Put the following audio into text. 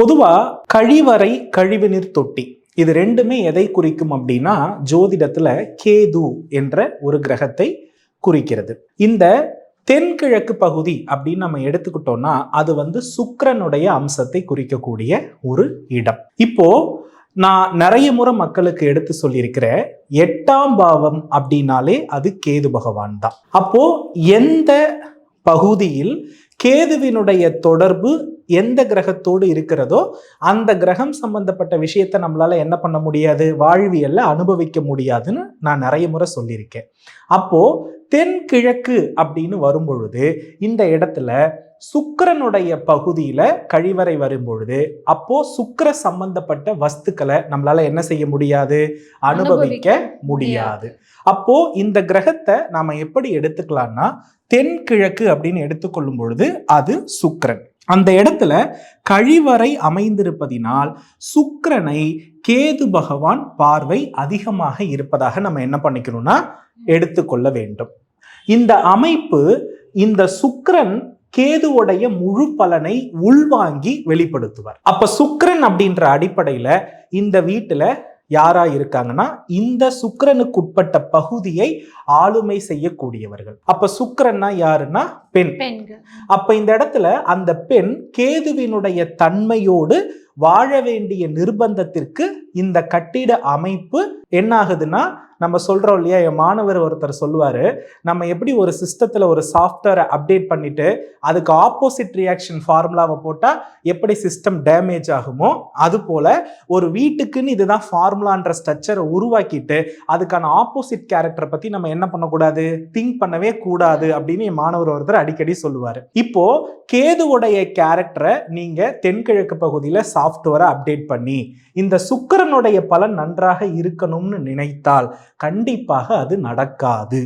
பொதுவா கழிவறை கழிவுநீர் தொட்டி. இது ரெண்டுமே எதை குறிக்கும் அப்படின்னா ஜோதிடத்துல கேது என்ற ஒரு கிரகத்தை குறிக்கிறது. இந்த தென்கிழக்கு பகுதி அப்படின்னு நம்ம எடுத்துக்கிட்டோம்னா அது வந்து சுக்கிரனுடைய அம்சத்தை குறிக்கக்கூடிய ஒரு இடம். இப்போ நான் நிறைய முறை மக்களுக்கு எடுத்து சொல்லியிருக்கிற எட்டாம் பாவம் அப்படின்னாலே அது கேது பகவான் தான். அப்போ எந்த பகுதியில் கேதுவினுடைய தொடர்பு எந்த கிரகத்தோடு இருக்கிறதோ அந்த கிரகம் சம்பந்தப்பட்ட விஷயத்தை நம்மளால என்ன பண்ண முடியாது? வாழ்வியல்ல அனுபவிக்க முடியாதுன்னு நான் நிறைய முறை சொல்லியிருக்கேன். அப்போ தென்கிழக்கு அப்படின்னு வரும்பொழுது இந்த இடத்துல சுக்கிரனுடைய பகுதியில கழிவறை வரும்பொழுது அப்போ சுக்கிர சம்பந்தப்பட்ட வஸ்துக்களை நம்மளால என்ன செய்ய முடியாது? அனுபவிக்க முடியாது. அப்போ இந்த கிரகத்தை நாம எப்படி எடுத்துக்கலாம்னா தென்கிழக்கு அப்படின்னு எடுத்துக்கொள்ளும் பொழுது அது சுக்கிரன். அந்த இடத்துல கழிவறை அமைந்திருப்பதினால் சுக்கரனை கேது பகவான் பார்வை அதிகமாக இருப்பதாக நம்ம என்ன பண்ணிக்கணும்னா எடுத்துக்கொள்ள வேண்டும். இந்த அமைப்பு இந்த சுக்கரன் கேதுவுடைய முழு பலனை உள்வாங்கி வெளிப்படுத்துவார். அப்ப சுக்கிரன் அப்படின்ற அடிப்படையில இந்த வீட்டுல யாரா இருக்காங்கன்னா இந்த சுக்கிரனுக்கு உட்பட்ட பகுதியை ஆளுமை செய்யக்கூடியவர்கள். அப்ப சுக்கிரன்னா யாருன்னா பெண். அப்ப இந்த இடத்துல அந்த பெண் கேதுவினுடைய தன்மையோடு வாழ வேண்டிய நிர்பந்தத்திற்கு இந்த கட்டிட அமைப்பு என்ன ஆகுதுன்னா நம்ம சொல்றோம் இல்லையா என் மாணவர் ஒருத்தர் சொல்லுவார் நம்ம எப்படி ஒரு சிஸ்டத்தில் ஒரு சாஃப்ட்வேரை அப்டேட் பண்ணிட்டு அதுக்கு ஆப்போசிட் ரியாக்ஷன் ஃபார்முலாவை போட்டால் எப்படி சிஸ்டம் டேமேஜ் ஆகுமோ அது போல ஒரு வீட்டுக்குன்னு இதுதான் ஃபார்முலான்ற ஸ்ட்ரக்சரை உருவாக்கிட்டு அதுக்கான ஆப்போசிட் கேரக்டரை பற்றி நம்ம என்ன பண்ணக்கூடாது? திங்க் பண்ணவே கூடாது அப்படின்னு என் மாணவர் ஒருத்தர் அடிக்கடி சொல்லுவார். இப்போ கேதுவுடைய கேரக்டரை நீங்கள் தென்கிழக்கு பகுதியில் சாஃப்ட்வேரை அப்டேட் பண்ணி இந்த சுக்கிரனுடைய பலன் நன்றாக இருக்கணும் இருக்கணும்னு நினைத்தால் கண்டிப்பாக அது நடக்காது.